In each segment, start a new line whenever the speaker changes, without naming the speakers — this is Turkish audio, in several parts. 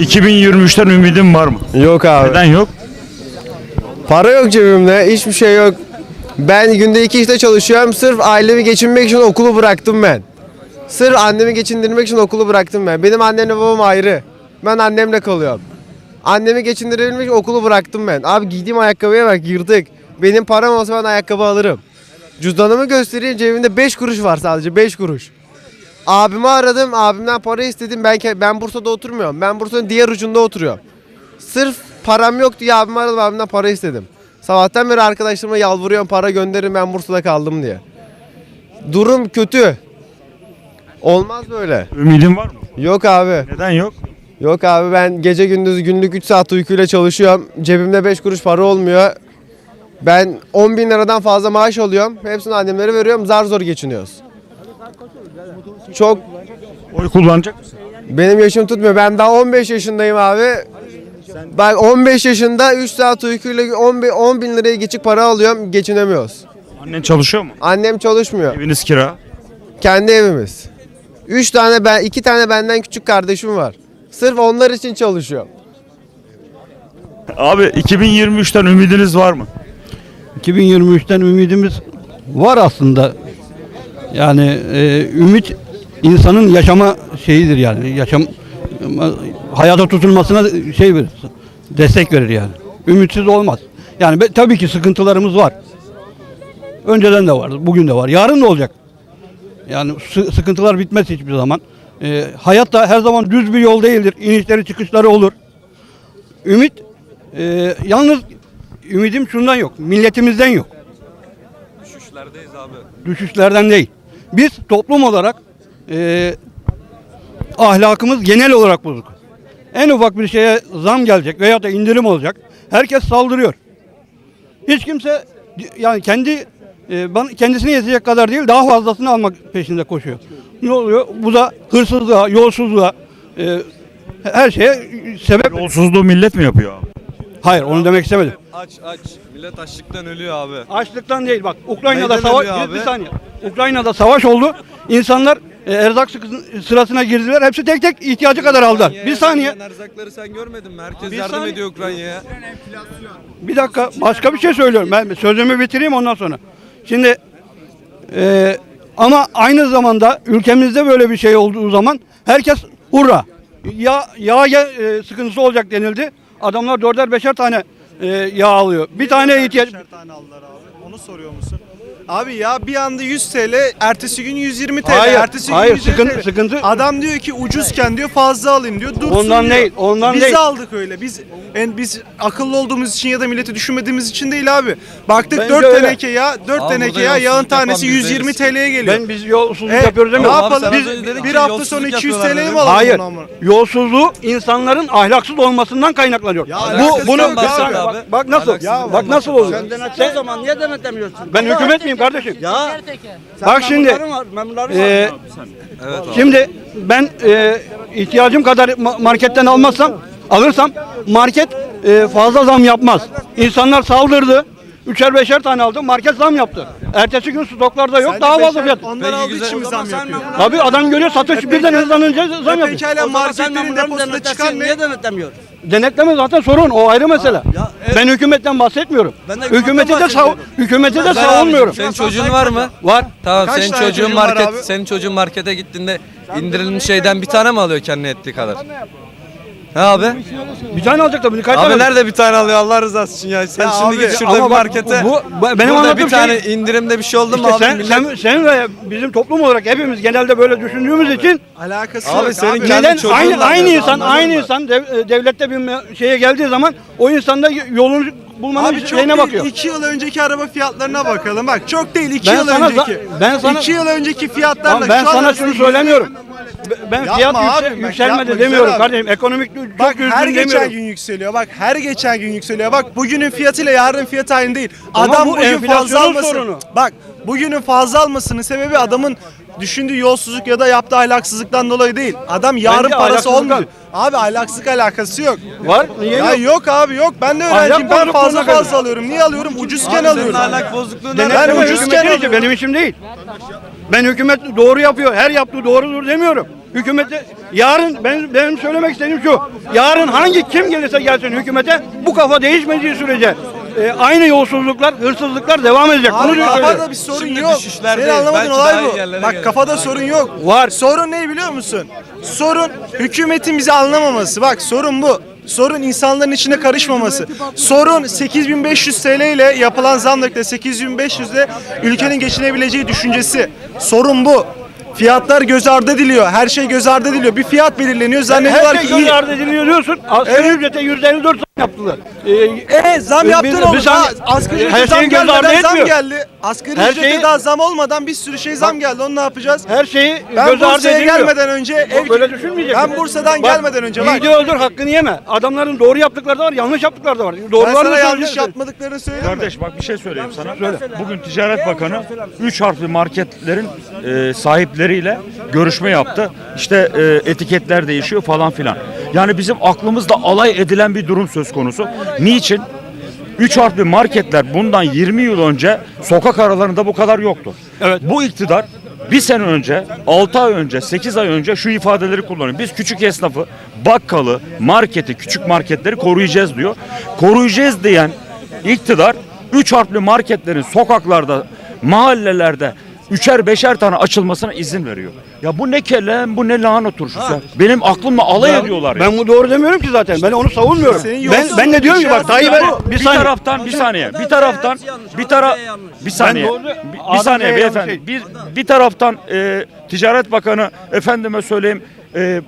2023'ten ümidin var mı?
Yok abi.
Neden yok?
Para yok cebimde. Hiçbir şey yok. Ben günde iki işte çalışıyorum. Sırf ailemi geçinmek için okulu bıraktım ben. Sırf annemi geçindirmek için okulu bıraktım ben. Benim annemle babam ayrı. Ben annemle kalıyorum. Annemi geçindirebilmek için okulu bıraktım ben. Abi giydiğim ayakkabıya bak yırtık. Benim param olsa ben ayakkabı alırım. Cüzdanımı göstereyim cebimde 5 kuruş var sadece 5 kuruş. Abimi aradım, abimden para istedim. Ben ben Bursa'da oturmuyorum. Ben Bursa'nın diğer ucunda oturuyorum. Sırf param yok diye abimi aradım, abimden para istedim. Sabahtan beri arkadaşlarıma yalvarıyorum para gönderin ben Bursa'da kaldım diye. Durum kötü. Olmaz böyle.
Ümidin var mı?
Yok abi.
Neden yok?
Yok abi ben gece gündüz günlük 3 saat uykuyla çalışıyorum. Cebimde 5 kuruş para olmuyor. Ben 10 bin liradan fazla maaş alıyorum. Hepsini annemlere veriyorum. Zar zor geçiniyoruz. Çok
Oy kullanacak mısın?
benim yaşım tutmuyor. Ben daha 15 yaşındayım abi. Ben 15 yaşında 3 saat uykuyla 10 bin, 10 bin liraya geçik para alıyorum. Geçinemiyoruz.
Annen çalışıyor mu?
Annem çalışmıyor.
Eviniz kira.
Kendi evimiz. 3 tane ben, 2 tane benden küçük kardeşim var. Sırf onlar için çalışıyor.
Abi 2023'ten ümidiniz var mı?
2023'ten ümidimiz var aslında. Yani e, ümit insanın yaşama şeyidir yani. Yaşam hayata tutulmasına şey verir. Destek verir yani. Ümitsiz olmaz. Yani be- tabii ki sıkıntılarımız var. Önceden de vardı, bugün de var. Yarın da olacak. Yani sı- sıkıntılar bitmez hiçbir zaman. E, hayat da her zaman düz bir yol değildir. İnişleri çıkışları olur. Ümit e, yalnız ümidim şundan yok. Milletimizden yok.
Düşüşlerdeyiz abi.
Düşüşlerden değil. Biz toplum olarak e, ahlakımız genel olarak bozuk. En ufak bir şeye zam gelecek veya da indirim olacak. Herkes saldırıyor. Hiç kimse yani kendi e, kendisine yetecek kadar değil daha fazlasını almak peşinde koşuyor. Ne oluyor? Bu da hırsızlığa, yolsuzluğa, e, her şeye sebep.
Yolsuzluğu millet mi yapıyor abi?
Hayır onu demek istemedim.
Aç aç. Millet açlıktan ölüyor abi.
Açlıktan değil bak Ukrayna'da
Neyden
savaş
ölüyor
bir,
abi?
bir saniye. Ukrayna'da savaş oldu. İnsanlar e, erzak sıkı- sırasına girdiler. Hepsi tek tek ihtiyacı kadar aldılar. Bir saniye.
Erzakları sen görmedin mi? Herkes
Bir
yardım
saniye.
ediyor Ukrayna'ya.
Bir dakika başka bir şey söylüyorum. Ben sözümü bitireyim ondan sonra. Şimdi e, ama aynı zamanda ülkemizde böyle bir şey olduğu zaman herkes hurra. Ya yağ ge- e, sıkıntısı olacak denildi. Adamlar dörder beşer tane e, yağ alıyor. Bir tane ihtiyaç
tane aldılar abi. Onu soruyor musun? Abi ya bir anda 100 TL, ertesi gün 120 TL,
Hayır,
ertesi gün
hayır,
150
sıkıntı-
TL.
sıkıntı-
Adam diyor ki ucuzken diyor fazla alayım diyor. Dursun
Ondan
diyor.
değil, ondan
biz
değil.
aldık öyle. Biz en biz akıllı olduğumuz için ya da milleti düşünmediğimiz için değil abi. Baktık
Bence
4
öyle.
teneke ya, 4
Abi
teneke
burada
ya yağın
yolsuzluk
tanesi
yapan
120
bizleriz.
TL'ye geliyor.
ben biz yolsuzluk
E,
yapıyoruz
ne
demiyorum.
Abi
yapalım?
sen
Biz
az önce dedin
bir
ki
hafta
yolsuzluk
sonra 200
yapıyorlar
TL'ye mi
dedin.
alalım
Hayır.
bunu ama?
Yolsuzluğu insanların ahlaksız olmasından kaynaklanıyor.
Ya
bu
alakası
bunu
yok
bak,
abi.
bak, bak nasıl?
Alakasız
bak nasıl oluyor?
Sen zaman niye denetlemiyorsun?
Ben hükümet miyim kardeşim?
Ya.
Bak şimdi e, şimdi ben e, ihtiyacım kadar ma- marketten almazsam alırsam market e, fazla zam yapmaz. İnsanlar saldırdı. Üçer beşer tane aldı. Market zam yaptı. Ertesi gün stoklarda yok.
Sence
daha fazla
beşer-
fiyat.
Onlar
Peki,
aldığı
güzel.
için mi
O zaman
zam
sen
yapıyor?
memnun-
Tabii adam görüyor satış birden hızlanınca zam yapıyor.
Pekala
sen
marketlerin
denetlesin,
çıkan ne?
Niye denetlemiyor?
Denetleme zaten sorun. O ayrı mesele.
ya,
Ben hükümetten bahsetmiyorum.
Ben de
hükümeti de sav
bahsediyorum.
hükümeti de savunmuyorum.
abicim, Senin çocuğun var mı?
Var.
Tamam
Kaç
senin
tane
çocuğun
çocuğun var
market
abi?
senin çocuğun markete gittiğinde indirilmiş şeyden bir tane mi alıyor kendine ettiği kadar? He abi?
Bir tane alacak tabii. Kaç
Abi
tane?
nerede bir tane alıyor Allah rızası için ya. Sen
Ya
şimdi
abi,
git şurada
ama
bir
bak,
markete.
bu- bu- benim
Burada
anlattığım
bir tane
şey-
indirimde bir şey oldu mu
İşte
abi?
sen,
millet-
sen, sen ve bizim toplum olarak hepimiz genelde böyle düşündüğümüz için
Alakası
Abi
yok
senin
abi.
kendi
neden aynı aynı insan
anladın
aynı
mı?
insan dev- e, devlette bir me- şeye geldiği zaman o insan da yolunu bulmanın
Abi çok
şeyine
değil.
bakıyor.
2 yıl önceki araba fiyatlarına bakalım. Bak çok değil 2
Ben
yıl
sana
önceki.
ben sana-
2 yıl önceki fiyatlarla
Tamam, ben
şu an
sana şunu söylemiyorum. Ben
Yapma
fiyat
abi,
yükse-
bak
yükselmedi
güzel
demiyorum
abi.
kardeşim. Ekonomik çok
Bak
düzgün
her geçen
demiyorum.
gün yükseliyor. Bak her geçen gün yükseliyor. Bak bugünün fiyatıyla yarın fiyat aynı değil.
Ama
Adam
bu
bugün fazla
enflasyonun
almasın.
sorunu.
Bak bugünün fazla almasının sebebi adamın düşündüğü yolsuzluk ya da yaptığı ahlaksızlıktan dolayı değil. Adam yarın
Bence
parası olmuyor. Abi ahlaksızlık alakası yok.
Var. Niye
Ya
yok?
yok abi yok. Ben de öğrenciyim. Ben
bozukluğuna
fazla
göre.
fazla alıyorum. Niye alıyorum? Ucuzken alıyorum.
ahlak bozukluğu ne?
Denetleme
Ben
hükümetin
ucuzken
işi,
alıyorum.
benim işim değil. Ben hükümet doğru yapıyor, her yaptığı doğrudur demiyorum. Hükümeti yarın ben benim söylemek istediğim şu. Yarın hangi kim gelirse gelsin hükümete bu kafa değişmediği sürece e, aynı yolsuzluklar, hırsızlıklar devam edecek. Bunu
Abi
diyor
kafada bir sorun
Şimdi
yok.
düşüşlerdeyiz.
Senin anlamadığın
Belki
olay
iyi
bu.
yerlere
Bak
geliriz.
kafada sorun yok.
Var.
Sorun ne biliyor musun? Sorun hükümetin bizi anlamaması. Bak sorun bu. Sorun insanların içine karışmaması. Sorun 8500 TL ile yapılan zamlıkta 8500 ile ülkenin geçinebileceği düşüncesi. Sorun bu. Fiyatlar göz ardı ediliyor. Her şey göz ardı ediliyor. Bir fiyat belirleniyor. Zannediyorlar
Her
ki
şey
iyi.
göz ardı ediliyor diyorsun. Asgari
Evet.
ücrete yüzde 54 zam yaptılar. E,
E zam yaptın oğlum.
saniye.
Daha Asgari
Her
ücrete zam gelmeden zam
etmiyor.
geldi. Asgari
Her
ücrete
şeyi-
daha zam olmadan bir sürü şey zam geldi. Onu ne yapacağız?
her şeyi
Ben
göz ardı
Bursa'ya gelmeden önce ev
Böyle düşünmeyeceksin.
Ben Bursa'dan
Bak,
gelmeden önce bak.
yiğidi öldür hakkını yeme. Adamların doğru yaptıkları da var, yanlış yaptıkları da var.
Ben
Doğrularını
sana yanlış yapmadıklarını söyleyeyim mi?
Kardeş bak bir şey söyleyeyim sana. Bugün Ticaret Bakanı 3 harfli marketlerin e, sahipleriyle görüşme yaptı. İşte e, etiketler değişiyor falan filan. Yani bizim aklımızda alay edilen bir durum söz konusu. Niçin? 3 harfli marketler bundan 20 yıl önce sokak aralarında bu kadar yoktu.
Evet.
Bu iktidar bir sene önce, 6 ay önce, 8 ay önce şu ifadeleri kullanıyor. Biz küçük esnafı, bakkalı, marketi, küçük marketleri koruyacağız diyor. Koruyacağız diyen iktidar 3 harfli marketlerin sokaklarda, mahallelerde üçer beşer tane açılmasına izin veriyor. Ya bu ne kelem, bu ne lahana turşusu. Benim aklımla alay ediyorlar ya.
Ben bu doğru demiyorum ki zaten. Ben onu savunmuyorum.
Senin
Ben ben de diyorum ki bak Tayyip
var.
Er-
bir,
bir saniye.
taraftan bir saniye bir taraftan bir tara bir saniye
doğru-
bir, bir
Adam
saniye
Bey
beyefendi
yanlış
bir bir taraftan e, Ticaret Bakanı efendime söyleyeyim e,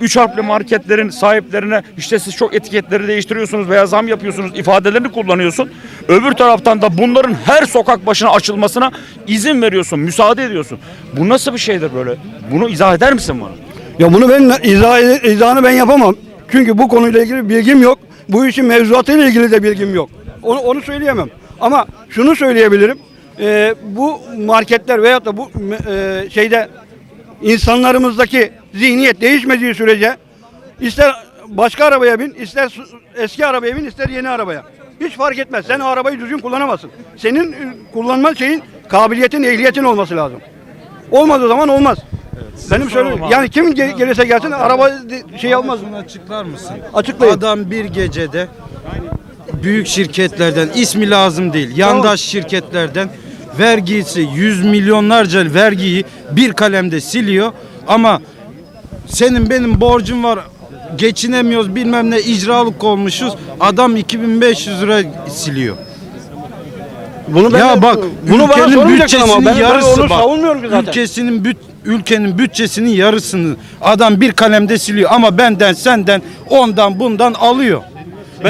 üç harfli marketlerin sahiplerine işte siz çok etiketleri değiştiriyorsunuz veya zam yapıyorsunuz ifadelerini kullanıyorsun. Öbür taraftan da bunların her sokak başına açılmasına izin veriyorsun, müsaade ediyorsun. Bu nasıl bir şeydir böyle? Bunu izah eder misin bana?
Ya bunu ben izah, izahını ben yapamam. Çünkü bu konuyla ilgili bilgim yok. Bu işin mevzuatıyla ilgili de bilgim yok. Onu, onu söyleyemem. Ama şunu söyleyebilirim. Ee, bu marketler veyahut da bu e, şeyde insanlarımızdaki zihniyet değişmediği sürece ister başka arabaya bin, ister eski arabaya bin, ister yeni arabaya. Hiç fark etmez. Sen o arabayı düzgün kullanamazsın. Senin e, kullanma şeyin, kabiliyetin, ehliyetin olması lazım. Olmadığı zaman olmaz. Benim söyle yani kim gel- gelirse gelsin araba de- şey almaz.
Bunu açıklar mısın?
Açıklayın.
Adam bir gecede büyük şirketlerden ismi lazım değil. Yandaş şirketlerden vergisi yüz milyonlarca vergiyi bir kalemde siliyor ama senin benim borcum var geçinemiyoruz bilmem ne icralık olmuşuz adam 2500 lira siliyor.
Bunu ben
ya
de-
bak
bunu bana
ülkenin
sormayacaksın ama
bütçesinin
ben, ben
yarısı
onu
bak.
savunmuyorum ki zaten.
Ülkesinin büt, ülkenin bütçesinin yarısını adam bir kalemde siliyor ama benden senden ondan bundan alıyor.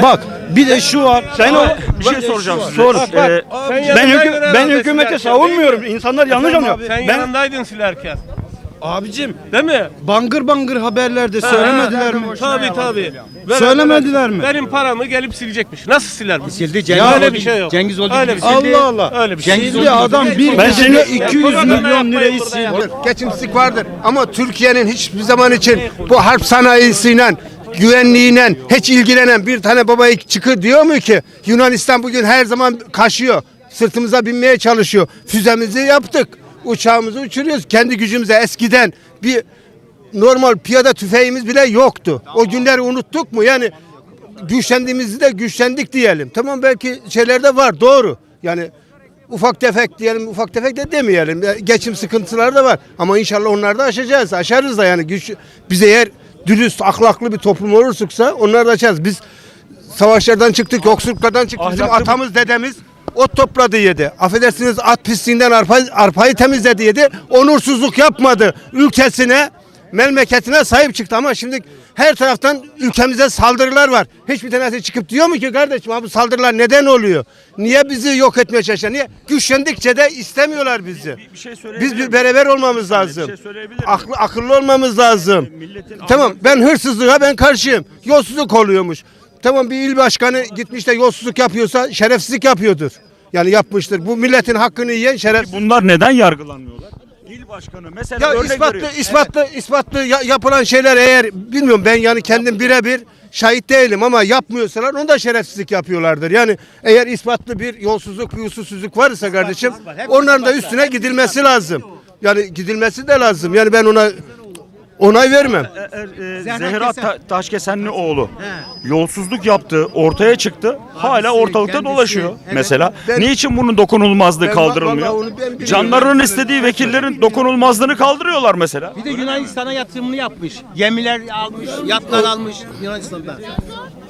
Bak bir de şu var.
Sen o
Bir şey soracağım size.
Sor.
Ee,
ben hükü, ben hükümeti savunmuyorum. İnsanlar yanlış anlıyor.
Sen
Ben
yanındaydın silerken.
Abicim
Değil mi?
bangır bangır haberlerde söylemediler mi?
Tabii tabii.
Söylemediler mi?
Benim paramı gelip silecekmiş. Nasıl siler bu?
Sildi
Ya
Öyle bir şey yok.
Cengiz oldu
Öyle bir şey.
Allah Allah.
Öyle bir şey.
Şimdi adam bir
Ben
gecede
seni-
200 milyon lirayı sildi.
Geçimsizlik vardır ama Türkiye'nin hiçbir zaman için bu harp sanayisiyle güvenliğiyle hiç ilgilenen bir tane babayı çıkır diyor mu ki Yunanistan bugün her zaman kaşıyor. Sırtımıza binmeye çalışıyor. Füzemizi yaptık. Uçağımızı uçuruyoruz. Kendi gücümüze eskiden bir normal piyada tüfeğimiz bile yoktu. O günleri unuttuk mu? Yani güçlendiğimizde de güçlendik diyelim. Tamam belki şeylerde var doğru. Yani ufak tefek diyelim ufak tefek de demeyelim. Geçim sıkıntıları da var. Ama inşallah onları da aşacağız. Aşarız da yani güç biz eğer dürüst ahlaklı bir toplum olursak onları da aşarız. Biz savaşlardan çıktık, yoksulluklardan çıktık. Bizim
Ahlaklı
atamız dedemiz ot topladı yedi. Affedersiniz at pisliğinden arpa, arpayı temizledi yedi. Onursuzluk yapmadı. Ülkesine, memleketine sahip çıktı ama şimdi her taraftan ülkemize saldırılar var. Hiçbir tanesi çıkıp diyor mu ki kardeşim abi bu saldırılar neden oluyor? Niye bizi yok etmeye çalışıyorlar? Niye? Güçlendikçe de istemiyorlar bizi.
bir şey söyleyebilir
Biz bir beraber olmamız
Bir
lazım.
şey söyleyebilir miyim?
Aklı, akıllı olmamız lazım.
Milletin
Tamam ben hırsızlığa ben karşıyım. Yolsuzluk oluyormuş. Tamam bir il başkanı gitmiş de yolsuzluk yapıyorsa şerefsizlik yapıyordur. Yani yapmıştır. Bu milletin hakkını yiyen şeref.
Bunlar neden yargılanmıyorlar? İl başkanı mesela
Ya
örnek
ispatlı
veriyor.
ispatlı ispatlı ya- yapılan şeyler eğer bilmiyorum ben yani kendim birebir şahit değilim ama yapmıyorsalar onu da şerefsizlik yapıyorlardır. Yani eğer ispatlı bir yolsuzluk bir usulsüzlük varsa kardeşim onların da üstüne gidilmesi lazım. Yani gidilmesi de lazım. Yani ben ona Onay vermem.
E, Zehra Ta- Taşkesenli oğlu yolsuzluk yaptı, ortaya çıktı. hala ortalıkta
kendisi,
dolaşıyor
evet.
mesela.
Ben-
Niçin bunun dokunulmazlığı
Ben-
kaldırılmıyor?
onu ben biliyorum.
Canlarının istediği vekillerin dokunulmazlığını kaldırıyorlar mesela.
Bir de Yunanistan'a yatırımını yapmış. Gemiler almış, yatlar almış Yunanistan'da.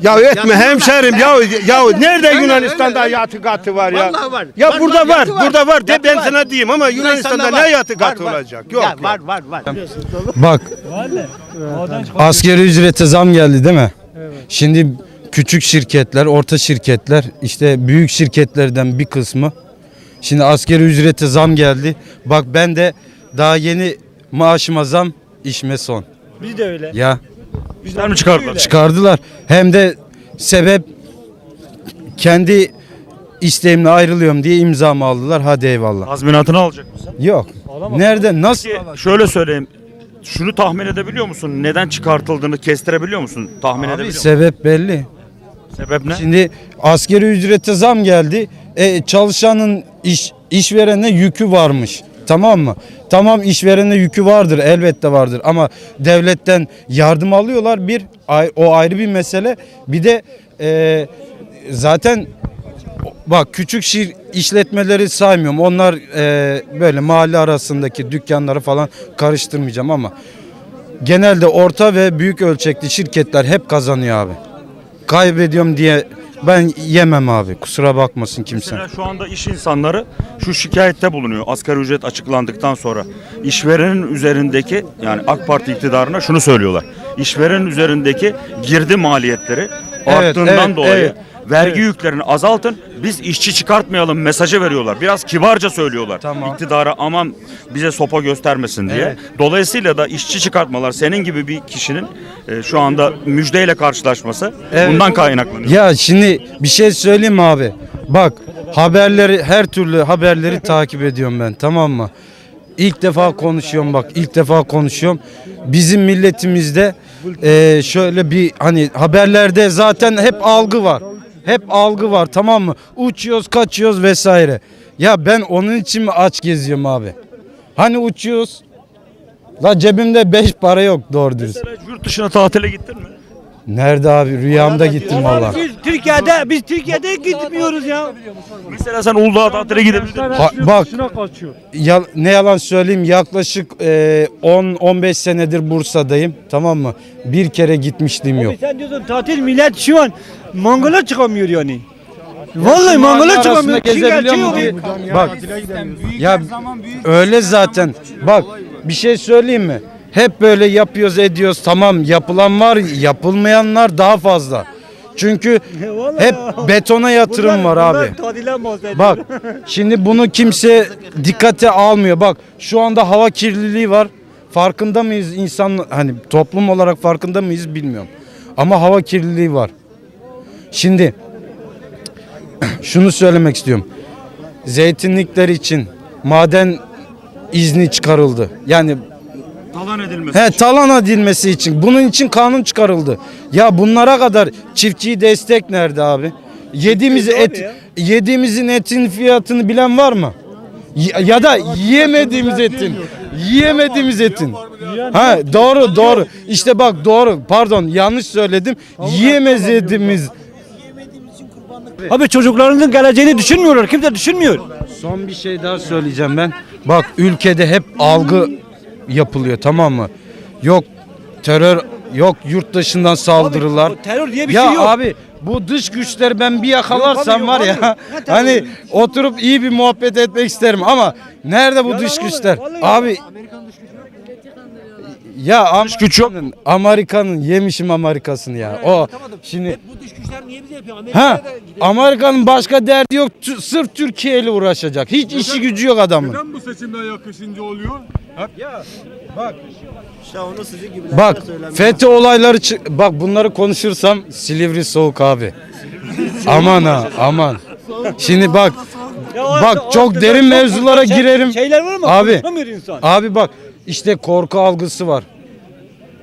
Ya etme hemşerim ya ya nerede
Öyle,
Yunanistan'da
öyle.
yatı katı var ya?
Vallahi var.
Ya
Var,
burada
var,
var,
yatı var.
burada var. De
Yatı
ben
var.
sana diyeyim ama Yunanistan'da ne yatı
Var,
katı
var.
olacak? Yok.
Ya,
yok.
var var var.
Bak askeri ücrete zam geldi değil mi? Şimdi küçük şirketler, orta şirketler, işte büyük şirketlerden bir kısmı. Şimdi askeri ücrete zam geldi. Bak ben de daha yeni maaşıma zam, işime son.
Biz de öyle.
Ya
Bizler mi çıkardılar?
çıkardılar. Hem de sebep kendi isteğimle ayrılıyorum diye imzamı aldılar. Hadi eyvallah.
Tazminatını alacak mısın?
Yok. Nereden? Nasıl?
Ki şöyle söyleyeyim. Şunu tahmin edebiliyor musun? Neden çıkartıldığını kestirebiliyor musun? Tahmin
Abi
edebiliyor musun?
sebep belli.
Sebep ne?
Şimdi askeri ücrete zam geldi. E, çalışanın iş işverene yükü varmış. Tamam mı? Tamam işverene yükü vardır elbette vardır ama devletten yardım alıyorlar bir o ayrı bir mesele. Bir de e, zaten bak küçük şir işletmeleri saymıyorum. Onlar e, böyle mahalle arasındaki dükkanları falan karıştırmayacağım ama genelde orta ve büyük ölçekli şirketler hep kazanıyor abi. Kaybediyorum diye ben yemem abi. Kusura bakmasın kimse.
Mesela şu anda iş insanları şu şikayette bulunuyor asgari ücret açıklandıktan sonra. İşverenin üzerindeki yani AK Parti iktidarına şunu söylüyorlar. İşverenin üzerindeki girdi maliyetleri
Evet,
arttığından
evet,
dolayı
evet.
vergi yüklerini azaltın. Biz işçi çıkartmayalım mesajı veriyorlar. Biraz kibarca söylüyorlar.
Tamam.
İktidara aman bize sopa göstermesin diye.
Evet.
Dolayısıyla da işçi çıkartmalar senin gibi bir kişinin e, şu anda müjdeyle karşılaşması
Evet.
bundan kaynaklanıyor.
Ya şimdi bir şey söyleyeyim mi abi? Bak haberleri her türlü haberleri takip ediyorum ben tamam mı? İlk defa konuşuyorum bak ilk defa konuşuyorum. Bizim milletimizde eee, şöyle bir hani haberlerde zaten hep algı var. Hep algı var tamam mı? Uçuyoruz kaçıyoruz vesaire. Ya ben onun için mi aç geziyorum abi? Hani uçuyoruz? La cebimde beş para yok doğru dürüst.
Mesela yurt dışına tatile gittin mi?
Nerede abi? Rüyamda gittim valla.
Biz Türkiye'de biz Türkiye'de gitmiyoruz ya.
Mesela sen Uludağ tatile gidebildin mi?
Ha, bak ya, ne yalan söyleyeyim yaklaşık e, 10-15 senedir Bursa'dayım tamam mı? Bir kere gitmişliğim yok.
Sen diyorsun tatil millet şu an Mongola çıkamıyor yani. Vallahi
arasında
çıkamıyor.
gezebiliyor mu diye- Bak ya öyle zaten. Bak bir şey söyleyeyim mi? Hep böyle yapıyoruz ediyoruz tamam yapılan var yapılmayanlar daha fazla. Çünkü hep betona yatırım var abi. Bak şimdi bunu kimse dikkate almıyor. Bak şu anda hava kirliliği var. Farkında mıyız insan hani toplum olarak farkında mıyız bilmiyorum. Ama hava kirliliği var. Şimdi şunu söylemek istiyorum. Zeytinlikler için maden izni çıkarıldı. Yani
Talan edilmesi.
He talan edilmesi için. Bunun için kanun çıkarıldı. Ya bunlara kadar çiftçiyi destek nerede abi? Yediğimiz et yediğimizin etin fiyatını bilen var mı? Ya, ya da yiyemediğimiz etin. Yiyemediğimiz etin. Ha doğru doğru. İşte bak doğru. Pardon yanlış söyledim. Yiyemediğimiz
Abi çocuklarının geleceğini düşünmüyorlar. Kimse düşünmüyor.
Son bir şey daha söyleyeceğim ben. Bak ülkede hep algı yapılıyor tamam mı? Yok terör yok yurt dışından saldırılar.
o terör diye bir
ya
şey yok.
abi bu dış güçler ben bir yakalarsam
Yok
var
abi,
ya
abi.
Hani oturup iyi bir muhabbet etmek isterim ama nerede bu dış
olur,
güçler? Abi ya
Dış güç yok.
Amerika'nın Amerika'nın yemişim Amerika'sını ya. O şimdi
Bu dış güçler niye bize yapıyor?
Ha, Amerika'nın başka derdi yok. Tü- Sırf Türkiye ile uğraşacak. Hiç işi gücü yok adamın.
Neden bu seçimler yakışınca oluyor?
Bak FETÖ olayları çı- bak bunları konuşursam Silivri soğuk abi. aman ha aman. Şimdi bak bak çok derin mevzulara girerim.
Şeyler var ama
Abi.
konuşamıyor insan.
Abi bak işte korku algısı var.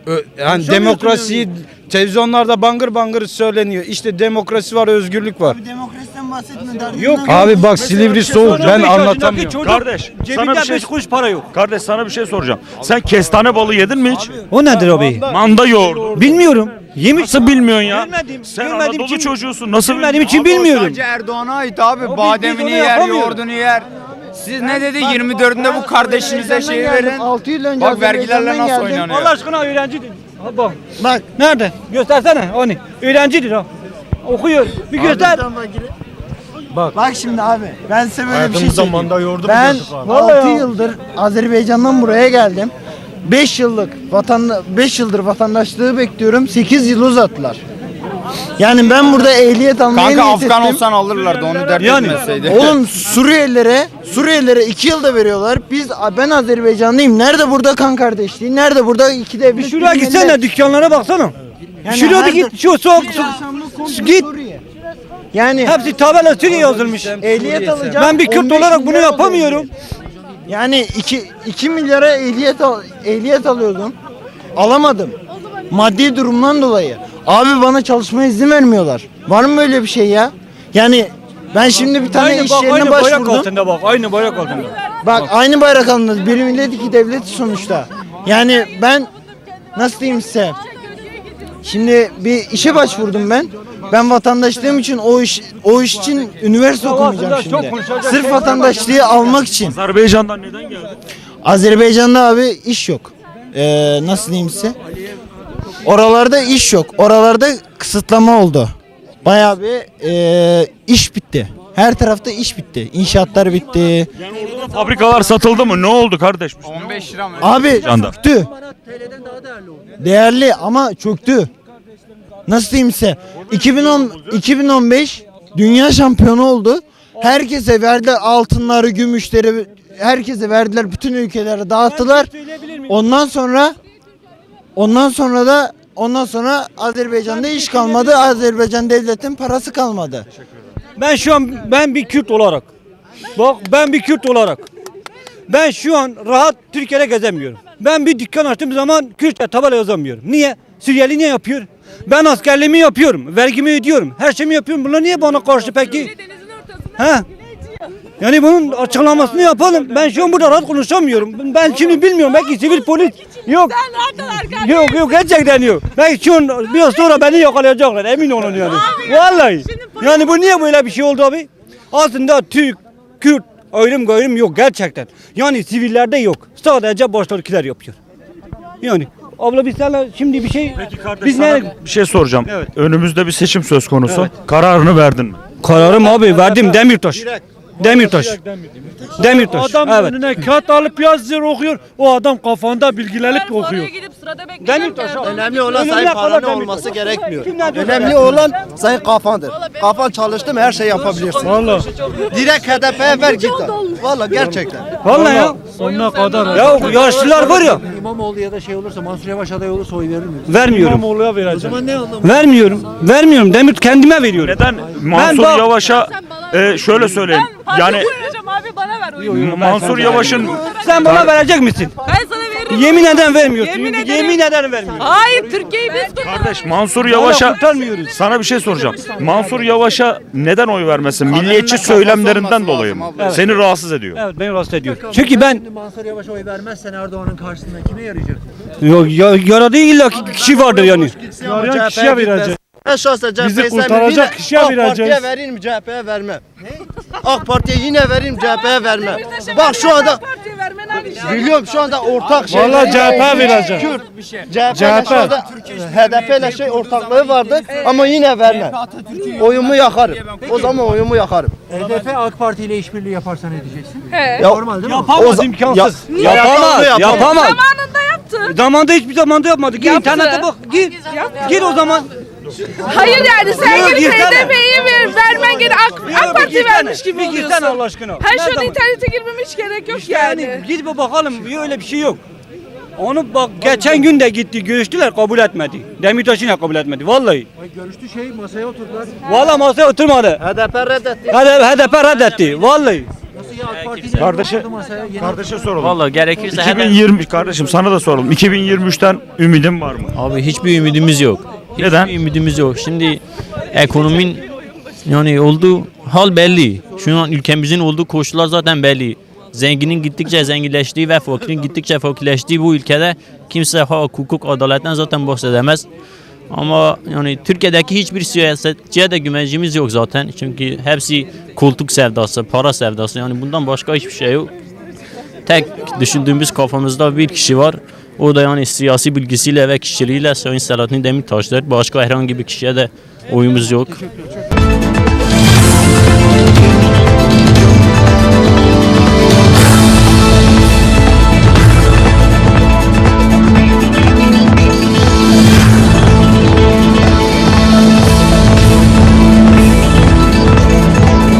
Ö- Yani demokrasiyi televizyonlarda bangır bangır söyleniyor. İşte demokrasi var, özgürlük var.
Demokrasiden
Yok
Abi bak Silivri soğuk ben anlatamıyorum.
Çocuk,
Kardeş, sana
cebinde
bir şey-
5 kuruş para yok.
Kardeş sana bir şey soracağım. Sen kestane balı yedin mi hiç?
O nedir abi?
Manda yoğurdu.
Bilmiyorum. Yemiş.
Nasıl bilmiyorsun ya?
Görmedim,
Sen
görmediğim
Anadolu
için-
çocuğusun. Nasıl
Bilmediğim
bilmiyorsun?
için bilmiyorum.
Erdoğan'a ait abi.
biz onu yapamıyoruz.
yer. Siz ne dedi 24'ünde bu kardeşinize şey verin.
6 yıl önce
Bak vergilerle nasıl oynanıyor.
Allah aşkına öğrencidir. Ha bak. Bak. Nerede? Göstersene onu. Öğrencidir o. Okuyor. Bir göster.
Bak şimdi abi ben size böyle bir şey
Hayatımızda
söyleyeyim.
manda yoğurdu mu
Ben
gördük abi?
6 yıldır Azerbaycan'dan buraya geldim. 5 yıllık vatan 5 yıldır vatandaşlığı bekliyorum. 8 yıl uzattılar. Yani ben burada ehliyet almaya
Kanka
niyet
Afgan
ettim.
olsan alırlardı onu dert
Yani,
etmeseydi.
Oğlum Suriyelilere Suriyelilere 2 yılda veriyorlar. Biz ben Azerbaycanlıyım. Nerede burada kan kardeşliği? Nerede burada iki devlet?
Bir şuraya gitsene dükkanlara baksana.
Yani
şuraya bir git. Şu soğuk. Git.
Yani
Hepsi tabela Suriye yazılmış.
ehliyet alacağım.
Ben bir Kürt
15
olarak bunu
milyar
yapamıyorum.
Yani 2 2 milyara ehliyet al, ehliyet alıyordum. Alamadım. Maddi durumdan dolayı. Abi bana çalışma izni vermiyorlar. Var mı böyle bir şey ya? Yani ben şimdi bir tane
Aynı
iş
bak
yerine
aynı bayrak
başvurdum.
altında bak. Aynı bayrak altında.
Bak aynı bayrak altında. Bir millet iki devlet sonuçta. Yani ben nasıl diyeyim size? Şimdi bir işe başvurdum ben. Ben vatandaşlığım için o iş o iş için üniversite okumayacağım şimdi. Sırf
şey
vatandaşlığı almak için.
Azerbaycan'dan neden geldin?
Azerbaycan'da abi iş yok. Ee, nasıl diyeyim size? Oralarda iş yok. Oralarda kısıtlama oldu. Bayağı bir e, iş bitti. Her tarafta iş bitti. İnşaatlar bitti.
Fabrikalar satıldı mı? Ne oldu kardeş?
15 lira mı?
Abi
Canda.
çöktü. Değerli ama çöktü. Nasıl diyeyim size? 2010 2015 dünya şampiyonu oldu. Herkese verdiler altınları, gümüşleri herkese verdiler. Bütün ülkelere dağıttılar. Ondan sonra ondan sonra da ondan sonra Azerbaycan'da iş kalmadı. Azerbaycan devletin parası kalmadı.
Ben şu an ben bir Kürt olarak. Bak ben bir Kürt olarak. Ben şu an rahat Türkiye'de gezemiyorum. Ben bir dükkan açtığım zaman Kürtçe tabela yazamıyorum. Niye? Suriyeli niye yapıyor? Ben askerliğimi yapıyorum. Vergimi ödüyorum. Her şeyimi yapıyorum. Bunlar niye bana karşı peki? He? Yani bunun açıklamasını yapalım. Ben şu an burada rahat konuşamıyorum. Ben şimdi bilmiyorum. Belki sivil polis yok. Yok yok gerçekten yok. Belki şu an biraz sonra beni yakalayacaklar. Emin olun yani. Vallahi. Yani bu niye böyle bir şey oldu abi? Aslında Türk, Kürt ayrım gayrım yok gerçekten. Yani sivillerde yok. Sadece baştakiler yapıyor. Yani abla biz sana şimdi bir şey biz
Sana
ne
bir şey soracağım.
Evet.
Önümüzde bir seçim söz konusu. Kararını verdin mi?
kararım abi verdim Demirtaş. Demirtaş. Demirtaş.
Adam
evet.
önüne kağıt alıp yazıyor okuyor. O adam kafanda bilgilenip okuyor.
gidip sırada bekleyen
Demirtaş.
Önemli olan sayın
kadar
paranın
Demirtaş.
olması gerekmiyor. Önemli olan sayın kafandır. Kafan çalıştı mı her şey yapabilirsin.
Valla
Direkt HDP'ye ver git. Valla gerçekten.
Vallahi ya.
sonuna kadar.
Ya o yaşlılar var ya.
İmamoğlu ya da şey olursa Mansur Yavaş aday olursa oy verir mi?
Vermiyorum.
İmamoğlu'ya vereceğim.
Ne anlamı?
Vermiyorum. Vermiyorum. Demir kendime veriyorum.
Neden Mansur
bak-
Yavaş'a e, şöyle söyleyeyim. Yani
abi bana ver oyu.
Mansur Yavaş'ın
Sen bana verecek misin?
Ben sana veririm.
Yemin eden vermiyorsun.
Yemin
Yemin,
ederim.
eden vermiyorsun.
Hayır Türkiye'yi biz kurtarırız.
kardeş Mansur Yavaş'a
kurtarmıyoruz.
sana bir şey soracağım. Mansur Yavaş'a neden oy vermesin? Milliyetçi söylemlerinden dolayı mı? Seni rahatsız ediyor.
Evet beni rahatsız ediyor. Çünkü ben
Mansur Yavaş oy vermezsen Erdoğan'ın karşısında kime yarayacak?
ya, ya, yaradığı illa ki kişi vardır yani.
Yarayan kişiye vereceğim.
Ben şahsen CHP'yi
Bizi kurtaracak
Yine
kişiye
AK
vereceğiz.
Parti'ye veririm CHP'ye vermem. AK Parti'ye yine veririm CHP'ye vermem. Bak şu anda
Partiye vermen aynı şey.
biliyorum şu anda ortak şey.
Vallahi CHP'ye vereceğim.
Kürt. CHP ile şu anda HDP ile şey ortaklığı vardı ama yine vermem. Oyumu yakarım. O zaman oyumu yakarım.
HDP AK Parti ile işbirliği yaparsa ne diyeceksin?
He.
Normal değil mi?
Yapamaz
O-
imkansız.
Ya-
yapamaz.
yapamaz.
Yapamaz.
Zamanında yaptı.
Zamanda hiçbir zamanda yapmadı. Gir
Yaptı.
internete bak. Gir. Gir o zaman.
Hayır yani sen
girsene.
HDP'yi ver, vermen gerek. AK, AK Parti vermiş gibi
bir
oluyorsun.
girsene Allah aşkına.
Ha
Ne
şu an
zaman?
internete girmeme hiç gerek yok
Yani
yani.
git bir bakalım. Öyle bir şey yok. Onu bak geçen gün de gitti görüştüler kabul etmedi. Demirtaş yine kabul etmedi vallahi.
Görüştü şey masaya oturdular.
Vallahi masaya oturmadı.
HDP reddetti.
HDP, HDP reddetti vallahi.
AK Parti ile
Kardeşe kardeşe soralım.
Vallahi gerekirse hemen
2020 kardeşim sana da soralım. 2023'ten ümidin var mı?
abi hiçbir ümidimiz yok.
Neden?
Hiçbir ümidimiz yok. Şimdi ekonomin Yani olduğu hal belli. Şu an ülkemizin olduğu koşullar zaten belli. Zenginin gittikçe zenginleştiği ve fakirin gittikçe fakirleştiği bu ülkede kimse hak, hukuk, adaletten zaten bahsedemez. Ama yani Türkiye'deki hiçbir siyasetçiye de güvencimiz yok zaten. Çünkü hepsi koltuk sevdası, para sevdası. Yani bundan başka hiçbir şey yok. Tek düşündüğümüz kafamızda bir kişi var. O da yani siyasi bilgisiyle ve kişiliğiyle Sayın Selahattin Demirtaş'tır. Başka herhangi bir kişiye de oyumuz yok.